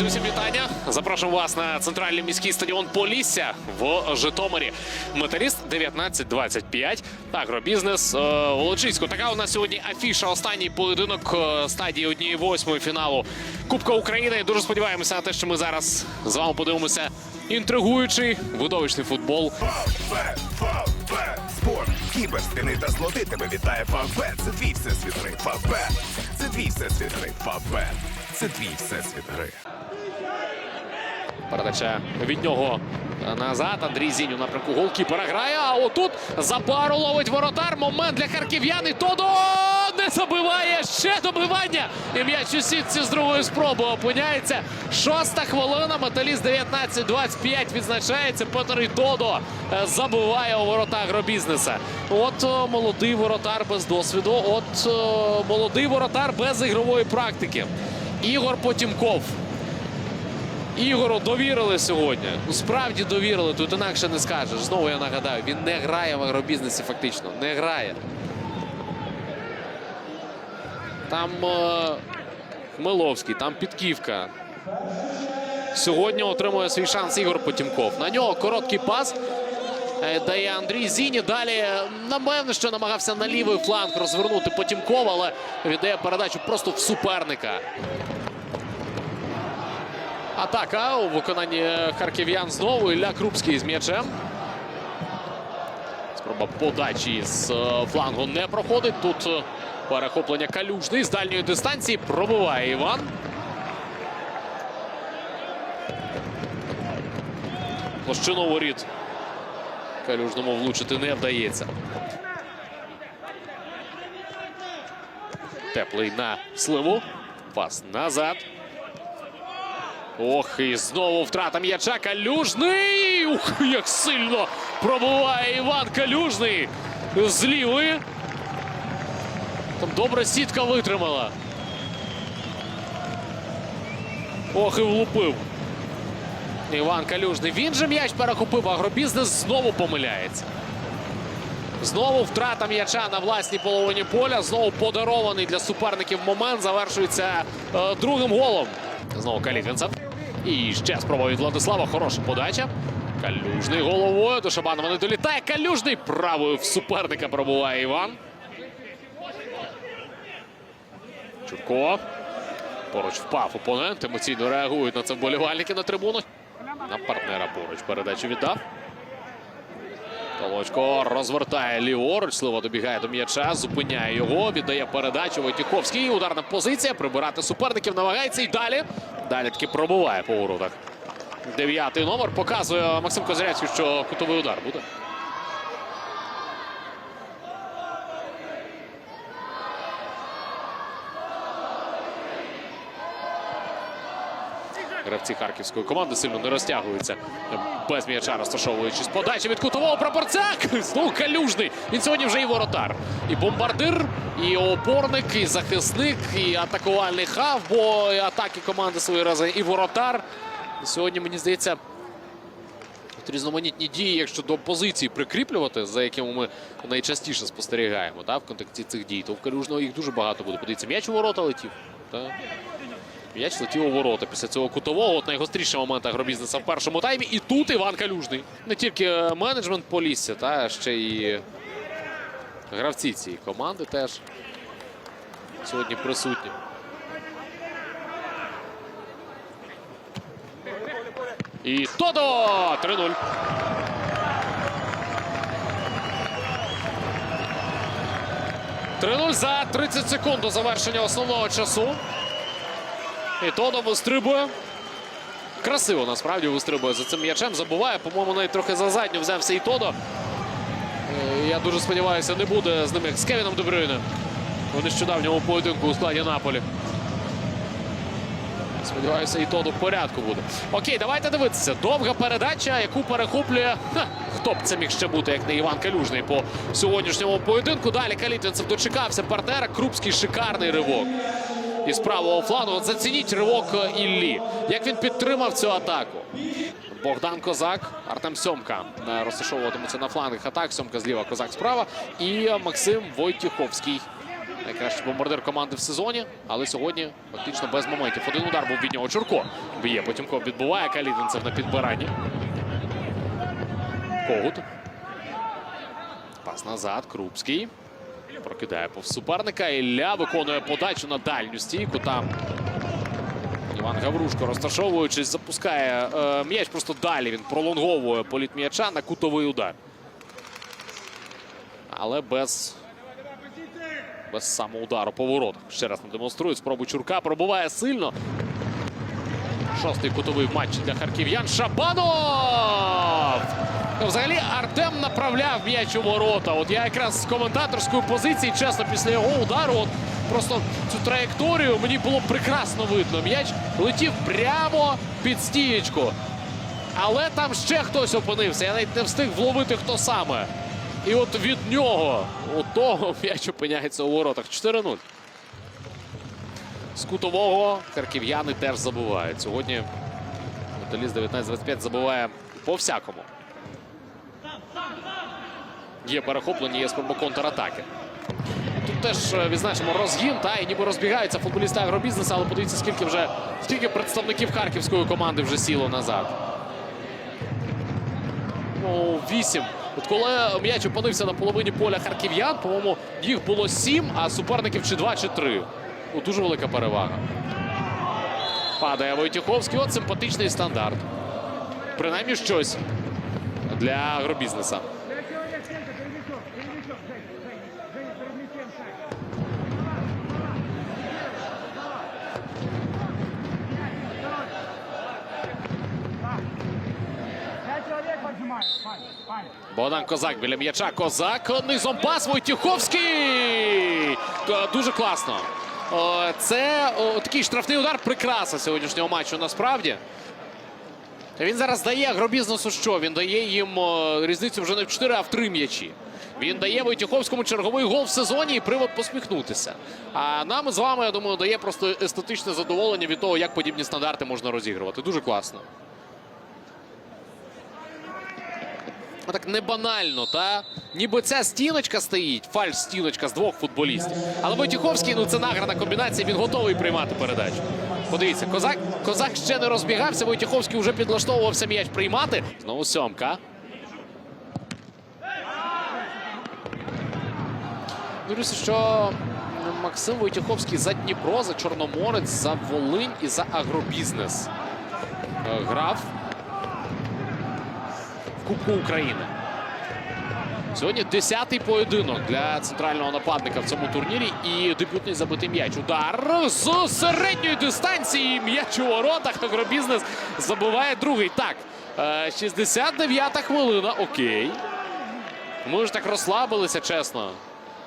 Друзі, усім вітання. Запрошуємо вас на центральний міський стадіон Полісся в Житомирі. Металіст 19-25. Агробізнес е, Волочиську. Така у нас сьогодні афіша. Останній поєдинок е, стадії однієї восьмої фіналу Кубка України. Дуже сподіваємося на те, що ми зараз з вами подивимося інтригуючий видовищний футбол. Фавбет, спорт, кіберспіни та злоти тебе вітає Фавбет. Це твій всесвіт гри. Фавбет. Це твій всесвіт гри. Фавбет. Це твій всесвіт гри. Передача від нього назад. Андрій Зіню напрямку голкіпера грає. А отут за пару ловить воротар. Момент для харків'ян. І Тодо не забиває. Ще добивання. І м'яч у сітці з другої спроби опиняється. Шоста хвилина. Металіст 19-25 відзначається. Петр і Тодо е, забиває у ворота агробізнеса. От е, молодий воротар без досвіду. От е, молодий воротар без ігрової практики. Ігор Потімков. Ігору довірили сьогодні. Ну, справді довірили. Тут інакше не скажеш. Знову я нагадаю, він не грає в агробізнесі фактично. Не грає. Там е, Хмеловський, там Підківка. Сьогодні отримує свій шанс Ігор Потімков. На нього короткий пас. е, Дає Андрій Зіні. Далі, напевно, що намагався на лівий фланг розвернути Потімков, але віддає передачу просто в суперника. Атака у виконанні харків'ян знову. Ілля Крупський з м'ячем. Спроба подачі з е, флангу не проходить. Тут е, перехоплення калюжний з дальньої дистанції. Пробиває Іван. Площину воріт. Калюжному влучити не вдається. Теплий на сливу. Пас назад. Ох, і знову втрата м'яча. Калюжний. Ух, як сильно пробуває Іван Калюжний з лівої. Там добра сітка витримала. Ох, і влупив. Іван Калюжний. Він же м'яч перехопив. Агробізнес знову помиляється. Знову втрата м'яча на власній половині поля. Знову подарований для суперників момент. Завершується е, другим голом. Знову Калітвінцев. І ще спроба від Владислава. Хороша подача. Калюжний головою. До Шабанова не долітає. Калюжний правою в суперника пробуває Іван. Чурко. Поруч впав опонент. Емоційно реагують на це вболівальники на трибунах. На партнера поруч передачу віддав. Толочко розвертає ліворуч. Слива добігає до м'яча, зупиняє його, віддає передачу. Войтіховський. Ударна позиція. Прибирати суперників намагається і далі. Далі таки пробуває по воротах. Дев'ятий номер показує Максим Козирявський, що кутовий удар буде. Гравці харківської команди сильно не розтягуються без м'яча, розташовуючись подачі від кутового прапорцяк. Знову калюжний. Він сьогодні вже і воротар. І бомбардир, і опорник, і захисник, і атакувальний хав, бо і атаки команди свої рази, і воротар. Сьогодні, мені здається, різноманітні дії, якщо до позиції прикріплювати, за якими ми найчастіше спостерігаємо та, в контексті цих дій, то в Калюжного їх дуже багато буде. Подивіться, м'яч у ворота летів. Та. М'яч летів у ворота після цього кутового. От найгостріший момент агробізнесу в першому таймі. І тут Іван Калюжний. Не тільки е, менеджмент Полісся, та ще й гравці цієї команди теж сьогодні присутні. І Тодо! 3-0. Три-нуль за 30 секунд до завершення основного часу. І Тодо вистрибує. Красиво насправді вистрибує за цим м'ячем. Забуває, по-моєму, навіть трохи за задню взявся і Тодо. Е, Я дуже сподіваюся, не буде з ним як з Кевіном Дебрюйне у нещодавньому поєдинку у складі Наполі. Сподіваюся, і Тодо в порядку буде. Окей, давайте дивитися. Довга передача, яку перехоплює. Хто б це міг ще бути, як не Іван Калюжний по сьогоднішньому поєдинку. Далі Калітвінцев дочекався партнера. Крупський шикарний ривок із правого флангу. Зацініть ривок Іллі. Як він підтримав цю атаку. Богдан Козак, Артем Сьомка е, розташовуватимуться на флангах атак. Сьомка зліва, Козак справа. І Максим Войтюховський Найкращий бомбардир команди в сезоні, але сьогодні фактично без моментів. Один удар був від нього. Чурко б'є. Потімков відбуває Калітинцев на підбиранні. Когут. Пас назад. Крупський. Прокидає повз суперника. Ілля виконує подачу на дальню стійку. Там Іван Гаврушко, розташовуючись, запускає е, м'яч просто далі. Він пролонговує політ м'яча на кутовий удар. Але без, без самоудару по воротах. Ще раз не демонструють. Спробу Чурка пробуває сильно. Шостий кутовий в матчі для харків'ян. Шабанов! Взагалі Артем направляв м'яч у ворота. От я якраз з коментаторської позиції, чесно, після його удару, от просто цю траєкторію мені було прекрасно видно. М'яч летів прямо під стієчку. Але там ще хтось опинився. Я навіть не встиг вловити, хто саме. І от від нього, у того м'яч опиняється у воротах. 4-0. З кутового харків'яни теж забувають. Сьогодні металіст 19-25 забуває по всякому. Є перехоплення, є спроба контратаки. Тут теж е, відзначимо розгін, та і ніби розбігаються футболісти агробізнесу, але подивіться, скільки вже скільки представників харківської команди вже сіло назад. Ну, вісім. От коли м'яч опинився на половині поля харків'ян, по-моєму, їх було сім, а суперників чи два, чи три. Ну, дуже велика перевага. Падає Войтюховський. От симпатичний стандарт. Принаймні щось для агробізнеса. Богдан Козак біля м'яча. Козак низом пас Войтюховський. Дуже класно. Це такий штрафний удар. Прикраса сьогоднішнього матчу насправді. Він зараз дає агробізнесу що? Він дає їм різницю вже не в 4, а в 3 м'ячі. Він дає Войтюховському черговий гол в сезоні і привод посміхнутися. А нам з вами, я думаю, дає просто естетичне задоволення від того, як подібні стандарти можна розігрувати. Дуже класно. Ну, так не банально, та ніби ця стіночка стоїть, фальш стіночка з двох футболістів. Але Войтюховський, ну це награна комбінація, він готовий приймати передачу. Подивіться, козак, козак ще не розбігався. Войтюховський вже підлаштовувався м'яч приймати. Знову сьомка. Дивлюся, що Максим Войтюховський за Дніпро, за Чорноморець, за Волинь і за агробізнес е, грав Кубку України. Сьогодні 10-й поєдинок для центрального нападника в цьому турнірі. І дебютний забитий м'яч. Удар з середньої дистанції. М'яч у воротах. Агробізнес забиває другий. Так, е, 69-та хвилина. Окей. Ми ж так розслабилися, чесно.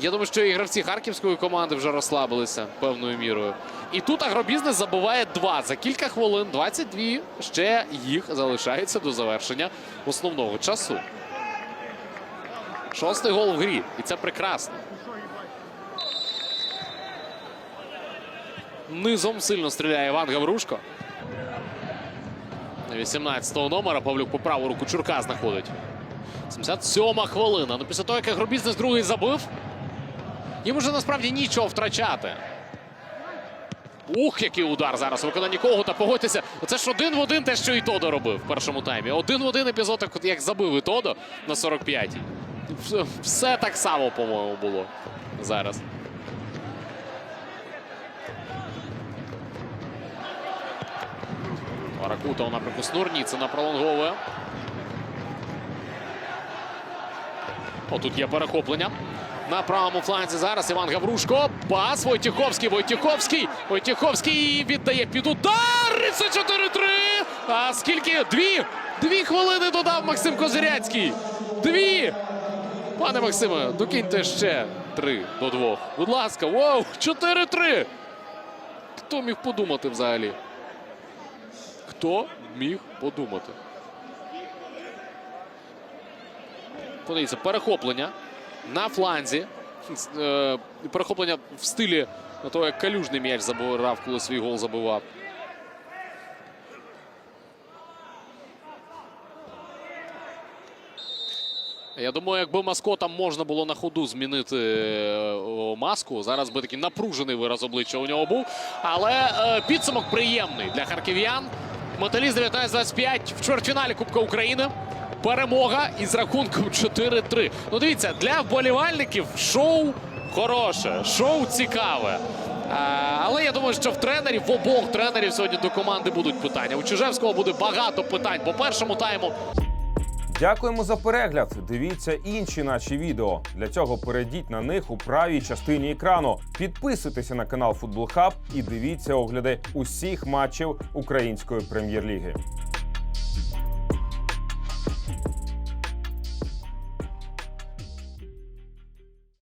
Я думаю, що і гравці харківської команди вже розслабилися певною мірою. І тут агробізнес забиває два. За кілька хвилин 22 ще їх залишається до завершення основного часу. Шостий гол в грі. І це прекрасно. Низом сильно стріляє Іван Гаврушко. 18-го номера Павлюк по праву руку Чурка знаходить. 77 хвилина. Ну, після того, як агробізнес другий забив, їм уже насправді нічого втрачати. Ух, який удар зараз у виконанні Когута. Погодьтеся, це ж один в один те, що і Тодо робив в першому таймі. Один в один епізод, як- забив і Тодо на 45-й. Все, так само, по-моєму, було зараз. Варакута у напрямку Снурніцина пролонговує. Отут є перехоплення. На правому фланзі зараз Іван Гаврушко. Пас Войтюховський. Войтюховський. Войтюховський віддає під удар. І Це 4-3. А скільки? Дві. Дві хвилини додав Максим Козиряцький. Дві. Пане Максиме, докиньте ще три до двох. Будь ласка, вау! 4-3. Хто міг подумати взагалі? Хто міг подумати? Подивіться, перехоплення на фланзі. Е, Перехоплення в стилі того, як калюжний м'яч забирав, коли свій гол забивав. Я думаю, якби маскотам можна було на ходу змінити е, маску, зараз би такий напружений вираз обличчя у нього був. Але е, підсумок приємний для харків'ян. Металіст 19-25 в чвертьфіналі Кубка України. Перемога із рахунком 4-3. Ну, дивіться, для вболівальників шоу хороше, шоу цікаве. Але я думаю, що в тренерів, в обох тренерів сьогодні до команди будуть питання. У Чижевського буде багато питань по першому тайму. Дякуємо за перегляд. Дивіться інші наші відео. Для цього перейдіть на них у правій частині екрану. Підписуйтеся на канал Футбол Хаб і дивіться огляди усіх матчів української прем'єр-ліги.